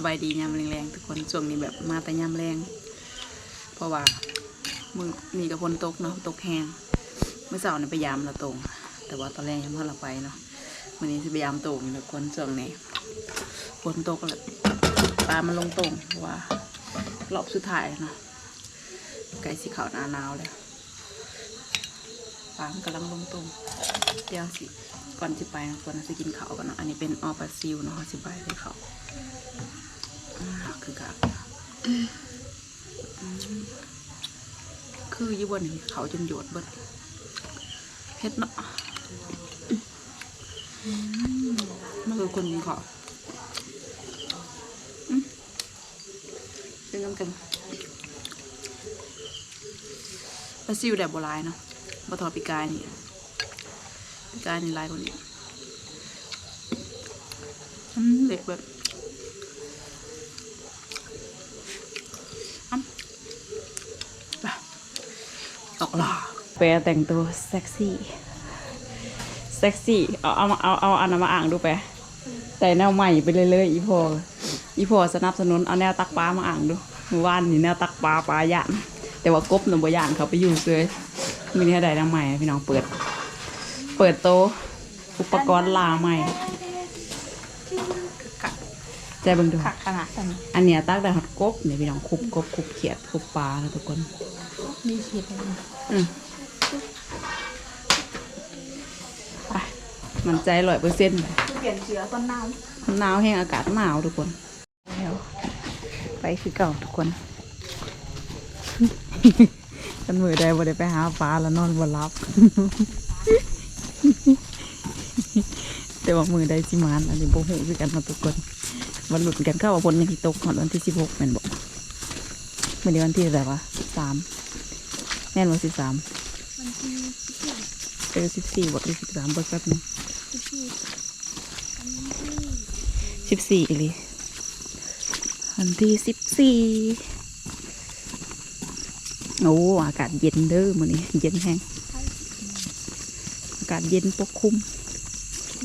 สบายดียามแรงๆทุกคนช่วงนี้แบบมาแต่ยามแรง เพราะว่ามือนี่กับฝนตกเนาะตกแห้งเมื่อเสาร์เนี่ยไปยามเราตรง แต่ว่าตอนแรกยังพาเราไปเนาะวันนี้จะไปยามตรงทุกคนช่วงนี้ฝนตกแล้วปลามันลงตรงเพราะว่ารอบสุดท้ายเนาะใกล้สีขาวหนาหนาวแล้วปลามันกำลังลงตรงเดี๋ยวสิก่อนจะไปนะควรจะกินข้าวกันเนาะอันนี้เป็นออปลาซิวเนาะสิบายเลยเขาวอ่า คือกะคือยู่บนนี้เขาจนโยดเบิดเฮ็ดเนาะมันคือคนนข้าวอืมเป็นกันกันปลาซิวแบบโบราณเนาะบะทอปีกายนี่ปีกายนี่ลายกว่านี้อืมเด็กแบบ ออกหล่อเปรแต่งตัวเซ็กซี่ เซ็กซี่ เอาเอาเอาเอาอันนั้นมาอ่างดูไปแต่แนวใหม่ไปเลยเลยๆอีพออีพอสนับสนุนเอาแนวตักปลามาอ่างดูเมื่อวานนี่แนวตักปลาปลาย่านแต่ว่ากบหนุ่มบ่ย่านเขาไปอยู่เซยมีนี่ได้แนวใหม่พี่น้องเปิด เปิดโตะอุปกรณ์ลาใหม่ใจเบิ่งดูขักขนาดนี้อันเนี้ยตักได้ฮอดกบเนี่ยพี่น้องคุบกบคุบเขียดคุบปลาแล้วทุกคนมีคิดเลยอืม ไปมันใจร้อยเปอร์เซ็นต์เปลี่ยนเชื้อต้นน้หนาวแห้งอากาศหนาวทุกคนแล้วไปคือเก่าทุกคนกันมือใดบ่ได้ไปหาปลาแล้วนอนบ่รับ แต่ว่ามือใดสิมานอันนี้บ่ฮู้คือกันมาะทุกคนวันหลุดกันเข้าว่าฝนยังสิตกก่อนวันที่สิบหกแม่นบ่มื้อนี้วันที่เท่าไหร่วะสาม แม่นวันที่สามำมันที่เออสิบสี่บวกสิบสามบวกแป๊บหนึงที่ที่สิบสี่เลยวันที่สิบสี่โอ้อากาศเย็นเด้อมื้อนี้เย็นแห้งอากาศเย็นปกคลุม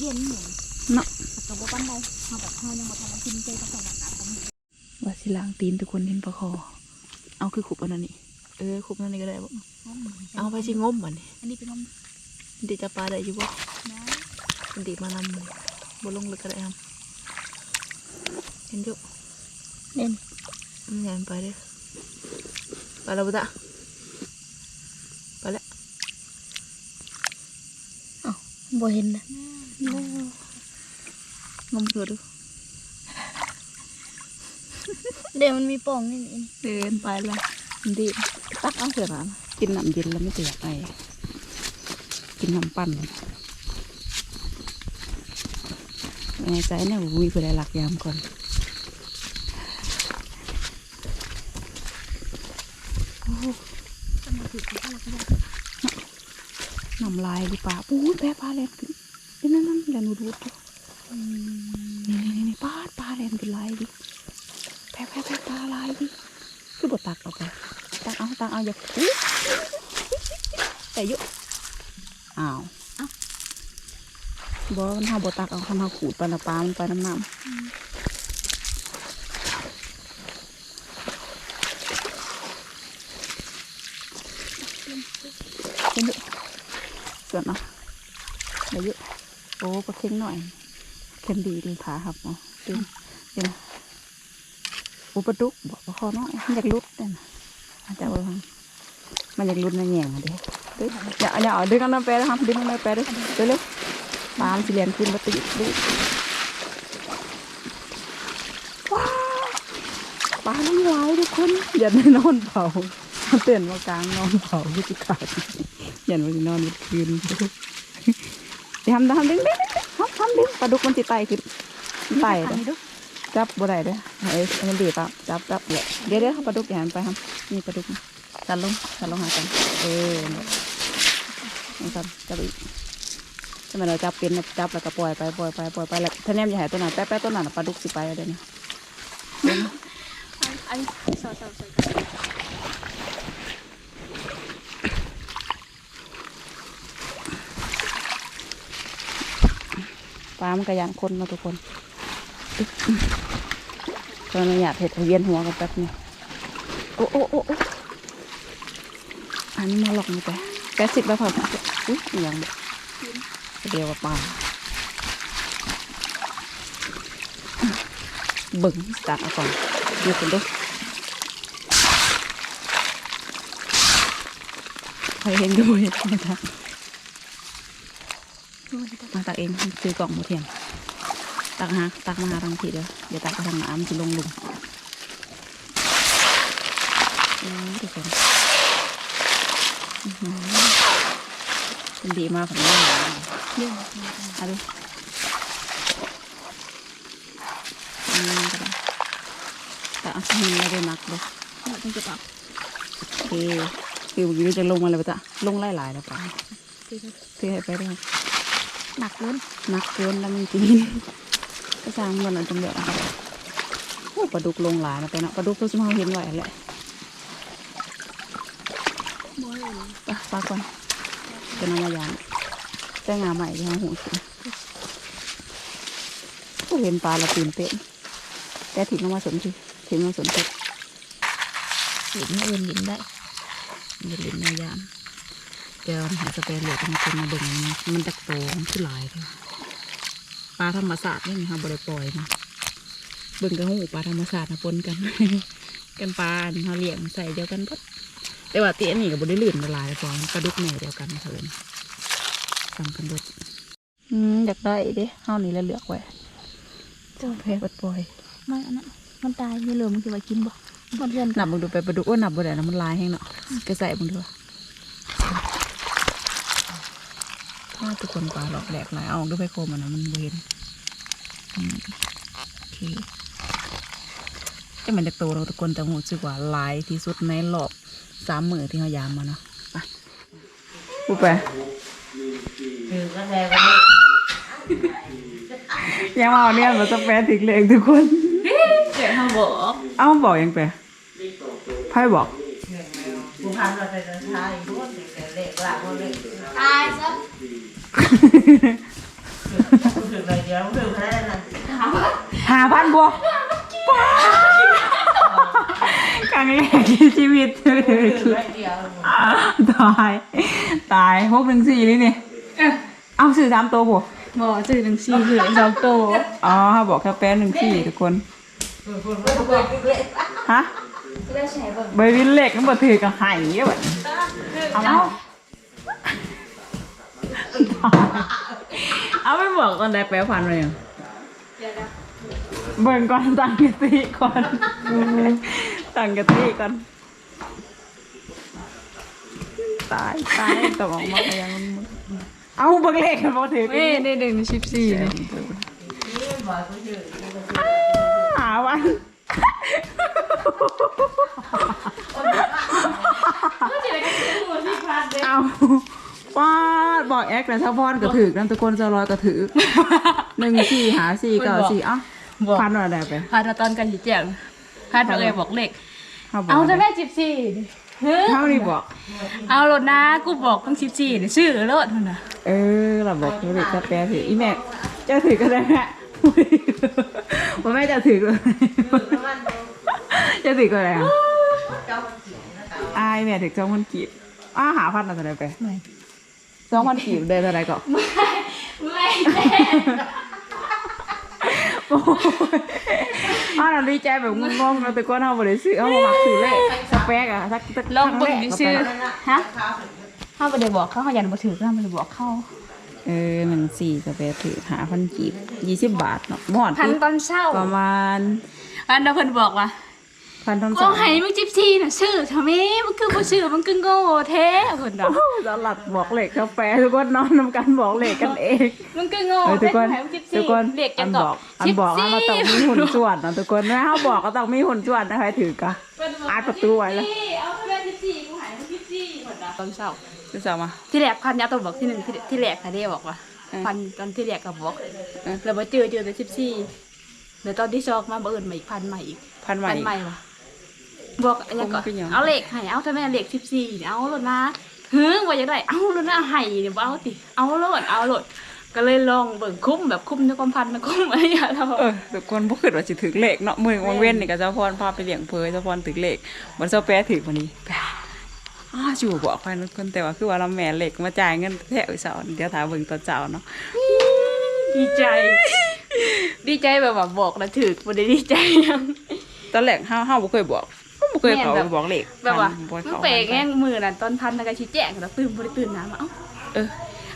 เย็นเหมือนเนาะแต่ว่าบ้านใดเขาแบบเขายังมาทำกินเจก็ใส่หนักๆกันว่าสิล้างตีนทุกคนเห็นปะคอเอาคือขุบอันนั้นนี่เออขุบอันนี้ก็ได้บ่เอาไปสิงมมันนี่อันนี้เป็นนมดีจะปลาได้อยู่บ่นะดีมานำเลยบ่ลงเลยก็ได้ครับเห็นอยู่เล่นมันใหญ่ไปเด้อไปแล้วบุตะไปแล้วบ่เห็นนะงมเถอะดูเดี๋ยวมันมีป่องนี่นี่เดินไปแล้วมันดี ตักเอาเถอะนะกินน้ำเย็นแล้วไม่เตียกไอกินน้ำปั่นแน่ใจเนี่ยมีเพื่อได้หลักยามก่อนน้ำลายดิป่าปูแพ้ปลาแลนขึ้นนี่นั่นนั่นแลนดูดูดนี่นี่นี่ปลาปลาแลนขึ้นลายดิแพ้แพ้แพ้ปลาลายดิคือบดตักเอาไป ตักเอาตักเอาอย่าแต่ยุอ้าวบอมันเทำบดตักเอาทำเอาขูดปลาปลามันไปน้ำน้ำเห็นดิส่วนเนาะเดี๋ยวยอะโอ้ก็เค็งหน่อยเค็มดีดีขาครับเนาะเดี๋ยวเดี๋ยวนะอุปดุกบอกว่าคอน้อยอยากรุดเนี่ยนะ อาจจะเอาไว้มันอยากรุดในแง่งอะเด้เด้อย่าอย่าเอาดึงกันน้ำแปรนะครับดึงกันน้ำแปรเด้เร็วเร็วๆปลามันสิเลียนขึ้นมาติดดิว้าวปลาน้ำลายทุกคนอย่าได้นอนเผามันเตือนว่ากลางนอนเผาพิจิขาดยันวันนอนกลางคืนเดี๋ยวทำทำดึงดึงดึงทำทำดึงปลาดุกมันจิไตขึ้นไตเด้อจับบ่ได้เด้อเอ้ยมันดีป่ะจับจับเดี๋ยวเดี๋ยวเดี๋ยวปลาดุกอย่าหันไปครับ นี่ปลาดุกจันลงจันลงหากันเออนี่ครับจับอีกใช่ไมเราจับเป็นจับแล้วก็ปล่อยไปปล่อยไปปล่อยไปแล้วถ้าแนมอย่าหายตัวไหนแป๊ะแป๊ะตัวนั้นน่ะปลาดุกสิไปแล้วเดี๋ยวนี้อันสาวสาวสาวปลามันกระยานคนมาทุกคนขออนุญาตเห็ดเวียนหัวกันแป๊บนึง โอ้โอ้โอ้โอ้อันนี้มาหลอกนี่ไปแปดสิบแล้วพออุ้ยอหย่างแบบเดียวกับปลาเบิ่งตักเอาก่อนดูกันดูใครเห็นดูเห็นมาตักมาตักเองซื้อกล่องหมูเทียนตักหาตักมาหาทางทีเดียวเดี๋ยวตักไปทางน้ำจะลงหลุมโอ้ยทุก คนอื้อหือมันดีมากผมว่าเรื่องเอาดูอืมก็ได้แต่เอาหินไม่ได้นักเลยเราต้องจะปรับโอเคคือเมื่อกี้เราจะลงมาเลยปะจ๊ะลงไล่หลายๆแล้วป่ะคือที่ให้ไปด้วยหนักเกินนักเกินแล้วมันกินก็สร้างมันอันตรงเดียวนะครับโอ้ปลาดุกลงหลายนะไปเนาะปลาดุกตัวสมองเห็นไหวแหละ บ่อย ไปลาก่อนเป็นน้ำมายางแต่งาใหม่ที่ห้องหูสิก็เห็นปลาเราตื่นเต้นแต่ถิ่นมาสนทีถิ่นมาสนทีหลินให้เอ็นหลินได้อย่าลืมมายามเดี๋ยวหาสเปรย์เหลือมาเป็นมาเบ่งมันดักโตมันหลายเลยปลาธรรมศาสตร์นี่นี่ค่ะบริปล่อยนะเบิ่งกับหูปลาธรรมศาสตร์นะปนกัน กันปลาเขาเลี้ยงใส่เดียวกันปด แต่ว่าเตี้ยนี่กับบริลื่นละลายพอมันปลาดุกแม่เดียวกันเถินสั่งกันเบิดอืมอยากได้เด้เฮานี่แล้วเลือกไว้เจ้าแพ้ปัดปล่อยไม่อันนั้นมันตายไม่เหลือมันคือว่ากินบ่มันเรียนนับมึงดูไปปลาดุกว่านับบ่ได้นะมันลายแห้งเนาะก็ใส่มึงดูถ้าทุกคนปลาหลอกแหลกหลายเอาดูไปโคมมันนะมันบ่เห็นอืมโอเคจะมันจะโตเราะทุกคนแต่หูสึกว่าหลายที่สุดในรอบ สามมือที่เขายามมาเนาะไปพูดไปคือก็แล้วันนี้ยังมาเอาเนี่ยมันจะแปลถึงเลงทุกคนเดี๋ยวเขาบอก เอ้าบอกยังแปลไพ่บอกกูพันเราไปเดินทางอีกคนเด็กเล็กหลักคนเล็กตายซะกูถึงเลยเดียวกูถึงแค่นั้นหาพันบัวครั้ งแรกในชีวิตเลยถึงเลยเดียวตายตายหกหนึ่งสี่เลยนี่เอาสื่อสามตัวบัวบอกจืดหนึ่งสี่เหลือสองโตอ๋อเขาบอกแค่แป้นหนึ่งสี่ทุกคนคุณไม่เคยเล็กฮะได้ใช้เบิ่งใบวินเล็กมันบ่ถือกับไห้เยอะแบบเอาเอาเอาไม่บอกก่อนได้แปลพันเลยยังเดี๋ยวนะเบิ่งก่อนตั้งกติก่อน ตั้งกติก่อนตายตายต้องออกมาอย่างนั้นเอาเบิ่งเลขกันบ่ถือเอ้ได้หนึ่งสิบสี่เลยบอกกูถึงหาวันเอาป้าดบอกแอคแต่ถ้าพอนก็ถือนั่นทุกคนจะรอยก็ถือหนึ่งสี่หาสี่เก้าสี่เอ้าพันว่าได้ไป พาตอนกันหีแจ่ม พาตัวเองบอกเลขเอาบอกเอาจะได้แม่สิบสี่เฮ้ยเท่านี้บอก เอารถนะกูบอกตั้งสิบสี่เนี่ยชื่อรถมันนะเออเราบอกธุรกิจกาแฟถืออีแม่เจะถือก็ได้แม่ว่าแม่จะถือก็ได้จะถือก็ได้อะเจ้ามันจิ๋วนะครัอายแม่ถือสองพันกีบอ้าหาพันอะไรไปไม่สองพันกีบเดินอะไรก่อนไม่โอ้ยอ้าวเราดีใจแบบงงๆเราแต่ก็เอาบริสุทธิ์เอามาหมักถือเลขสเปกอะสักสักลองเบิ่งดิชื่อครั้งแรกฮะเขาไม่ได้บอกเขาเขายันมาถือเขาไม่ได้บอกเขาเออหนึ่งสี่สเปกถือหาพันกีบยี่สิบบาทเนาะหมอดพันที่ตอนเช้าประมาณอันนั้นเพิ่นบอกว่า พันต้นก็สองให้มึงจิบซีน่ะชื่อทำไมมันคือบ่ชื่อมันคือโง่แท้เพิ่นน่ะสลัดบอกเหล็กกาแฟทุกคนนอนนำกันบอกเหล็กกันเองมันคือโง่เออทุกคนให้มึงจิบซีทุกคนเรียกอัจันงบก่อกอันบอกว่าเราต้องมีหุ่นส่วนนะทุกคนนะเขาบอกก็ต้องมีหุ่นส่วนนะใครถือกะอ่านประตูไว้แล้ว เอาไปเลยจิบซีกูให้มึงจิบซีเพิ่นน่ะตอนเช้าจะสามา ที่แรกพันยาตัวบอกที่หนึ่งที่ที่แรกค่ะเด้บอกว่าเออพันตอนที่แรกก็บอกเออ แล้วมาเจอเจอแต่จิบซีแล้วตอนที่สองมาบ่เอิ้นมาอีกพันใหม่อีกพันใหม่พันใหม่ว่ะ บอกอันนี้ก็ผมเป็นหยังเอาเลขให้เอาถ้าแม่เลขสิบสี่เอาโลดนะเฮ้ยว่าจะได้เอาโลดนะให้เนี่ยบ่เอาติเอาโลดเอาโลดก็เลยลองเบิ่งคุ้มแบบคุ้มในความพันนะคุ้มอะไรอย่างเงี้ยเออทุกคนบ่คิดว่าสิถึกเลขเนาะมื้อวังเว้นนี่ก็เจ้าพรพาไปเลี้ยงเพยเจ้าพรถึกเลขบ่เจ้าแปรถึกวันนี้อ้าจู่บอกไปทุกคนแต่ว่าคือว่าเราแม่เลขมาจ่ายเงินแท้อุเสาเดี๋ยวถามเบิ่งตอนเจ้าเนาะดีใจ ดีใจแบบว่าบอกแล้วถึกบ่ได้ดีใจยังตอนแรกเฮาเฮาบ่เคยบอกก็ บ่เคยเขาแม่นแบบบอกเลขแบบว่าบ่มันเขาเปกแง่งมือนั่นตอนพันแล้วก็ชี้แจงแล้วตื่นบ่ได้ตื่นน้ำเอ้าเออ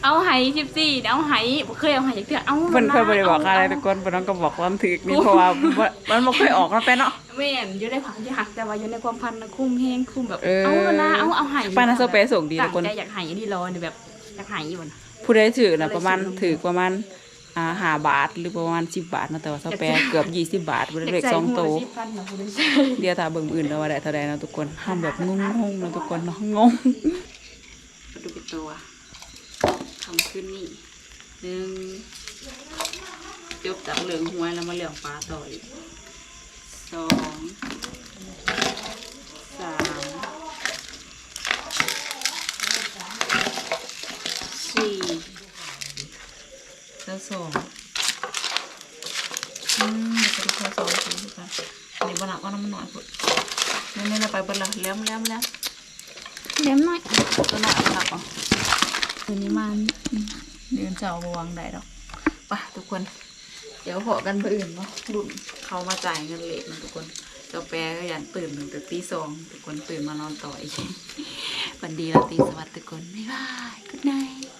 เอาไห14เอาไหบ่เคยเอาไหจักเทื่อเอาเพิ่นนะเพิ่นบ่ได้บอกอะไรเาทุกคนเพิ่นน้องก็บอกความถึกนี่เพราะว่าบ่มันบ่เคยออกมาแปเนาะแม่นอยู่ในผังที่หักแต่ว่าอยู่ในความพันนะคุ้มแฮงคุ้มแบบเออเอาแล้วนะเอาเอาไหป้าน่ะเซาเปส่งดีทุกคนตั้งใจอยากไหอันนี้รอนี่แบบอยากไหอยู่บ่นะผู้ใดถือน่ะประมาณถือประมาณ อ่าห้าบาทหรือประมาณ10บาทเนาะแต่ว่าเซาแปเกือบ20บาทบ่ได้เลขสองโตวอยากใส่หัวละ10,000นะบ่ได้ใส่เดี๋ยวถ้าเบิ่งมื้ออื่นแล้วว่าได้เท่าใดเนาะทุกคนห้ามแบบงงๆเนาะทุกคนเนาะงงมาดูเป็นตัวคำขึ้นนี่หนึ่งจบจากเหลืองหวยแล้วมาเหลืองปลาต่ออีกสอง สองอืมเดี๋ยวไปดูข้อสองดูดูกันอันนี้บหนักก็น้ำมันหน่อยพุ่นนี่นี่เราไปเบิ่งละแล้มแล้มแล้มเลี้ยมหน่อยตัวหน่อยเอาหนักเอะคืนนี้มันเดือนเจ้าบวางได้ดอกไปทุกคน เดี๋ยวพอกันเพื่ออื่นเนาะรุ่นเขามาจ่ายเงินเลทนะทุกคนเจ้าแปรก็ยันตื่นถึงแต่ตีสองทุกคนตื่นมานอนต่ออีกวันดีเราตีสวัสดิ์ทุกคนบ๊ายบายกุดไนโ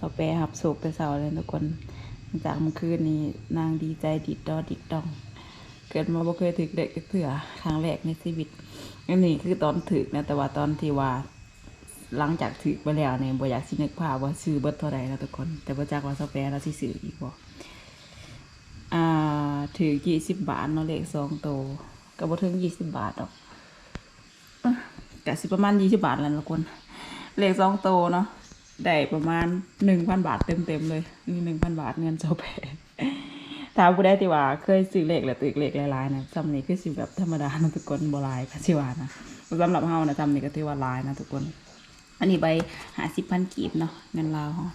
อ้สาวแปรหับโศกแต่เสาเลยทุกคนจากเมื่อคืนนี้นางดีใจดิดดอดิดดอง เกิดมาบ่เคยถึกเด็กเถื่อครั้งแรกในชีวิตอันนี้คือตอนถึกนะแต่ว่าตอนที่ว่าหลังจากถึกไปแล้วเนี่ยบ่อยากสินึกภาพว่าซื้อเบิดเท่าใดแล้วทุกคน แต่บ่จักว่าสแปรแล้วสิซื้ออีกบ่อ่าถือยี่สิบบาทเนาะเลขสองโตก็บ่ถึงยี่สิบบาทดอกอะสิประมาณยี่สิบบาทแล้วทุกคนเลขสองโตเนาะ ได้ประมาณหนึ่งพันบาทเต็มๆเลยนี่หนึ่งพันบาทเงินเจ้าแปรถามผู้ได้ที่ว่าเคยซื้อเลขหรือตึกเลขหลายๆนะจำนี้คือสิแบบธรรมดานะทุกคนโบ่หลายค่ะสิว่านะสำหรับเฮานะจำนี้ก็ถือว่าลายนะทุกคน อันนี้ใบหาสิบพันกีบเนาะเงินลาวเฮา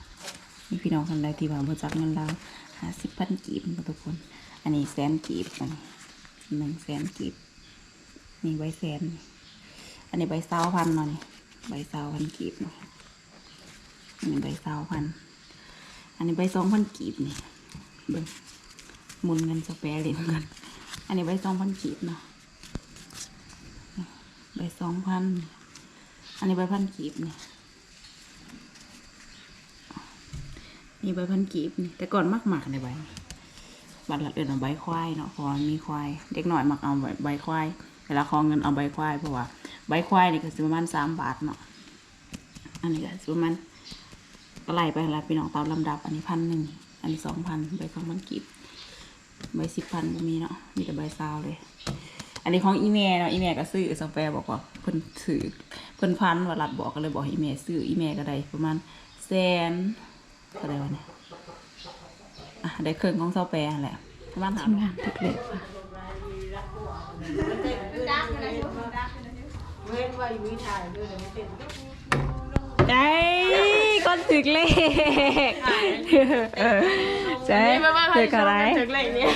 มีพี่น้องคนใดที่ว่าบ่จักเงินลาวหาสิบพันกีบนะทุกคน อันนี้แสนกีบอันนี้หนึ่งแสนกีบนี่ใบแสน อันนี้ใบเศร้าพันเนาะนี่ใบเศร้าพันกีบเนาะ นนี้ใบเศร้าพัน อันนี้ใบสองพันกีบนี่เบิ่งหมุนเงินสแปรเหรียญกัน อันนี้ใบสองพันกีบเนาะใบสองพัน อันนี้ใบพันกีบนี่นี่ใบพันกีบนี่ แต่ก่อนมักหมักในใบบัตรหลักเดือนเอาใบควายเนาะพราะว่ามีควาย เด็กหน่อยมักเอาใบใบควาย เวลาขอเงินเอาใบควายเพราะว่าใบควายนี่ก็สิประมาณสามบาทเนาะ อันนี้ก็ประมาณ ก็ไล่ไปละพี่น้องตามลำดับ อันนี้พันหนึ่งอันนี้สองพันใบสองพันกีบใบสิบพันก็มีเนาะมีแต่ใบซาวเลย อันนี้ของอีเมลเนาะอีเมลก็ซื้อสแปรบอกว่าเพิ่นถือเพิ่นพันว่ารัดบอกก็เลยบอกให้อีเมลซื้ออีเมลก็ได้ประมาณแสนเท่าไหร่วะเนี่ยอะได้เครื่องของสแปรนั่นแหละประมาณหาทำงานตึกเล็กค่ะเว้นไว้ วิถ่ายด้วยแต่ไม่เป็นใจก้อนถึกเลขใช่ถึกอะไรถึงเลยเนี่ย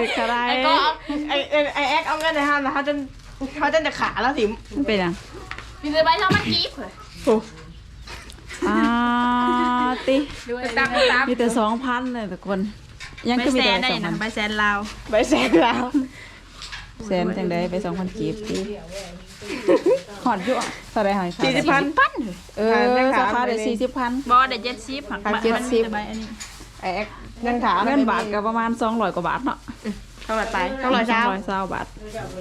ถึกอะไรไอ้ก็เอาไอ้ไอ้ไอ้แอ๊กเอาเงินในห้างนะเขาจนเขาจนจะขาแล้วสิมันเป็นยังมีซื้อใบเท่ามันกีบเลยอ่าติด้วยตามตามมีแต่สองพันเลยทุกคน ยังก็มีแต่สองพันใบแสนลาวใบแสนแล้วแสนจังได้ไปสองพันกีบติ หอดอยู่เท่าไรหอยขาสี่สิบพันปั้นเออสาขาได้สี่สิบพัน บอได้เจ็ดสิบหักหักมันเจ็ดมันสิมีบแต่ใบอันนี้ไอ้แอ๊กยังถามเงินบาทก็ประมาณสองร้อยกว่าบาทเนาะเท่าไหร่ไปเท่าไหร่สอเช้างร้อยเศร้าบาท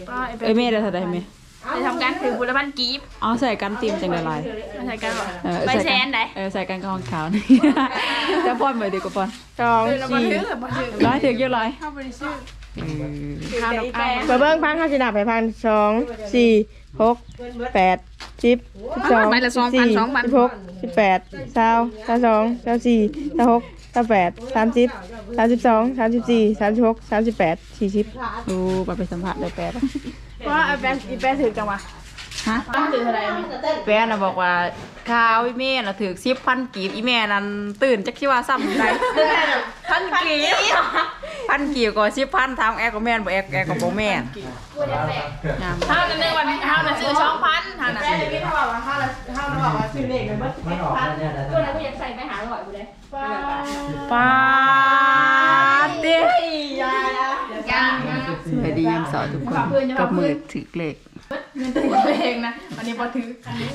ก็ไอ้เอ้ยเมย์ได้เท่าไรเมย์ไปทำการถือบุรพันกีบเอาใส่กันติมจังได้หลายไม่ใช่กันหรอเออใบใส่แสกันไหนเออใส่กันกองขาวนี่จะป้อนไปดีกว่าป้อนสองเราบันสี่ทึกหรือบันทึกร้อยถึงเยอะร้อยเข้าบริสุทธิ์เออข้าวดอกแป้งมาเบิ้งพังเขาจะนับไปพันสองสี่หกแปดสิบสิบสองสิบสี่สิบหกสิบแปดเก้าเก้าสองเก้าสี่เก้าหกเก้าแปดสามสิบสามสิบสองสามสิบสี่สามสิบหกสามสิบแปดสี่สิบดูไปไปสัมผัสได้แปดเพราะไอ้แป้งอีแป้งถือจังวะ ฮฮะต้องถืออะไรไหมแฟนน่ะบอกว่าข้าวอีแม่น่ะถือสิบพันกีบอีแม่นั้นตื่นจักคิดว่าซ้ำได้พันกีบพันกีบก็สิบพันทำแอร์ก็แม่นบ่แอร์แอร์ก็บ่แม่นงามห้านั่นในวันห้านั่นซื้อช่องพันห้านั่นแม่พี่เขาบอกว่าห้าละห้าละบอกว่าซื้อเลขกันเบิดมันออกมาเนี่ยนะตัวนั้นกูอยากใส่ไปหาหน่อยกูเลยปาติยาละยังสวัสดียามเสาร์ทุกคนกับมือถือเลข เงินตัวเองนะวันนี้พอถือ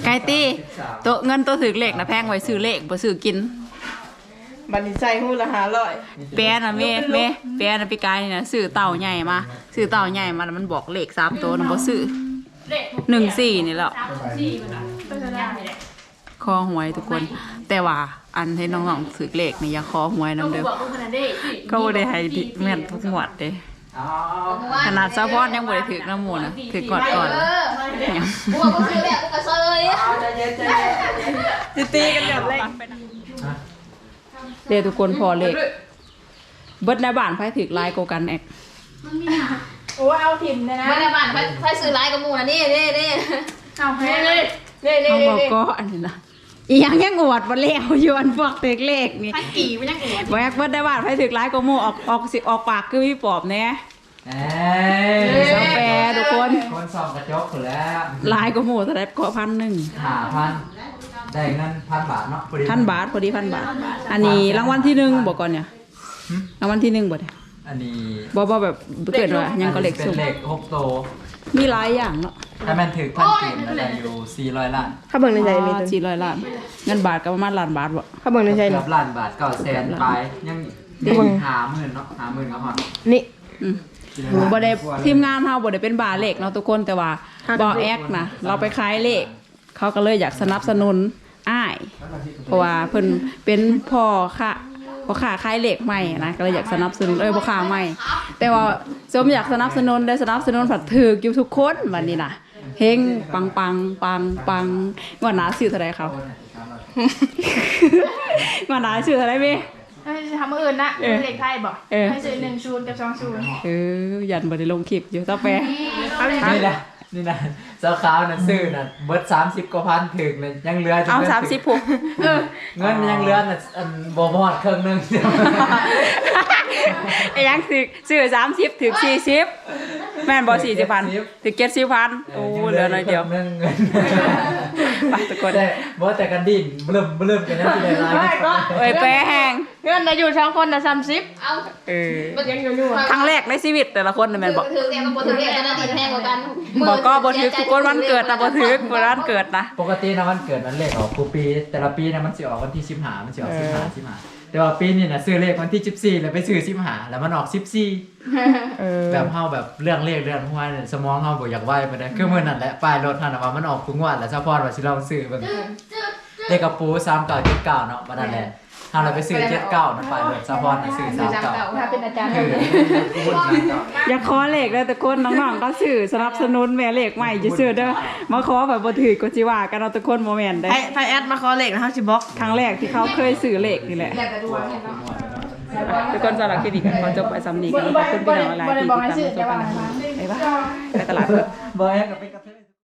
ไก่ตีตัวเงินตัวถือเลขนะแพงไว้ซื้อเลขบ่ซื้อกิน บันนี้ใส่หูละหาร้อยแปรน่ะแม่แม่แปรน่ะพี่กายนี่นะซื้อเต่าใหญ่มาซื้อเต่าใหญ่มาแล้วมันบอกเลขสามตัวน่ะบ่ซื้อเลขหนึ่งสี่นี่แหละสามสี่มันอะต้องจะได้เลยคอหวยทุกคน แต่ว่าอันให้น้องๆถือเลขนี่อย่าคอหวยต้นํองเด้อบอกกูขนาดได้เขาบ่ได้ให้ดิแม่นทุกงวดเด้ อ๋อขนาดซะพอดยังบ่ได้ถือน้ำหมูนะถือก่อนก่อนยังกูบอกกูซื้อแบบกูกระเซยใจเย็นใจเย็นจะตีกันแบบเลขเด้ทุกคนพอเลขเบิดในบ้านไผถือลายโกกันแอกโอ้เอาถิ่มเลยนะไม่ได้บ้านไฟซื้อไลน์กับมูนะนี่นี่นี่เอาให้เลยเน่เน่เขาเน่บอกก็อันนี้นะ อีหยังยังอวดบ่แล้วอยู่อันพวกถือเลขนี่พันกี่มันยังเอ๋บ่อยากเบิดได้บ้านไผถือลายโกหมูออกออกสิออกปากคือพี่ปอบแน่เอ้ยกาแฟทุกคน คนส่องกระจกอยู่แล้วลายโกหมูเท่าไหร่ก็พันหนึ่งหาพันได้เงินพันบาทเนาะพอดีพันบาทพอดีพันบาท อันนี้รางวัลที่หนึ่งบอกก่อนเนี่ยรางวัลที่หนึ่งบ่เนี่ยอันนี้บ่บ่แบบเกิดว่ายังก็เล็กเป็สุนดเหล็กหกโตมีหลายอย่างเนาะ ถ้ามันถือพันกีบแล้วได้อยู่สี่ร้อยล้านถ้าเบิ่งในใจมีตัวสี่ร้อยล้านเงินบาทก็ประมาณล้านบาทบ่ถ้าเบิ่งในใจเกืนี่อบล้านบาทเก้าแสนไปยังได้หาหมื่นเนาะหาหมื่นก็พอนี่ อืมบ่ได้ทีมงานเฮาบ่ได้เป็นบาร์เลขเนาะทุกคนแต่ว่าบ่แอกนะเราไปขายเลข เขาก็เลยอยากสนับสนุนอ้าย เพราะว่าเพิ่นเป็นพ่อค่ะพ่อค้าขายเหล็กใหม่นะก็เลยอยากสนับสนุนเอ้ยพ่อค้าใหม่ แต่ว่าสมอยากสนับสนุนได้สนับสนุนผัดถือกอยู่ทุกคนวันนี้นะ เฮงปังปังปังปังงวันหนาซื้อเท่าไรเขางวันหนาซื้อเท่าไรเบ้ให้ทำมืออื่นนะเออเลขไทยบอกเออให้ซื้อหนึ่งชูนกับสองชูนเออยันบ่ได้ลงคลิปอยู่ต่อไปนี่นะนี่นะเจ้าขาวน่ะซื้อน่ะเบิดสามสิบกว่าพันถึงเลยยังเหลือจนเอางินสามสิบหกเงินยังเหลือน่ะอันบ่หมดครึ่งหนึงไอ้ยังซื้อซื้อสามสิบถึงสี่สิบ แม่นบ่สี่สิบพันถึงเจ็ดสิบพันโอ้เหลือหน่อยเดียวครึ่งหนึงเงินไปทุกคนได้บ่แต่กันดินเริ่มเริ่มกันนะที่ได้ลายเอ้ยแปรแห้งเงินนะอยู่ช่องคนนะสามสิบเอาเออยังอยู่อยู่ครั้งแรกในชีวิตแต่ละคนน่ะแม่นบอกถือเรียกกับบ่ถือเรียกกันนะดีแพงกว่ากันบอกก็บ่ถือทุกคนวันเกิดนะบ่ถือวันเกิดนะ ปกตินะวันเกิดมันเลขออกกูปี แต่ละปีนะมันสิออกวันที่15มันสิออกเออ15 15 แต่ว่าปีนี้น่ะซื้อเลขวันที่ 14 แล้วไปซื้อ15แล้วมันออก14เออแบบเฮาแบบเรื่องเลขเรื่องหัวเนี่ยสมองเฮาบ่อยากไหวไปานใดคือมื้อนั้นแหละป้ายรถเฮาน่ะว่ามันออกทุกงวดแล้วซัพพอร์ตว่าสิลองซื้อเบิ่งเลขกระปู3979เนาะบัดนั้นแหละ เฮาเลยไปซื้อ79นะป้ายรถซัพพอร์ตน่ะซื้อซื้อจำเก่า39ถ้าเป็นอาจารย์คือพูดนะอย่าขอเลขเลยแต่คนน้องๆก็ซื้อสนับสนุนแม่เลขใหม่จะซื้อเด้อมาขอแบบบ่ถือก็สิว่ากันเอาทุกคนบ่แม่นได้ไอ้ไฟแอดมาขอเลขนะเขาสิบล็อกครั้งแรกที่เขาเคยซื้อเลขนี่แหละแต่ดวงเนี่ยเนาะทุกคนสำหรับคลินิกขอจบไปซ้ำนี้กันขอบคุณพี่น้องหลายๆที่ติดตามชมกันนะคะบ๊ายบายไปตลาดเถอะบ่ให้กับเป็นกระเทย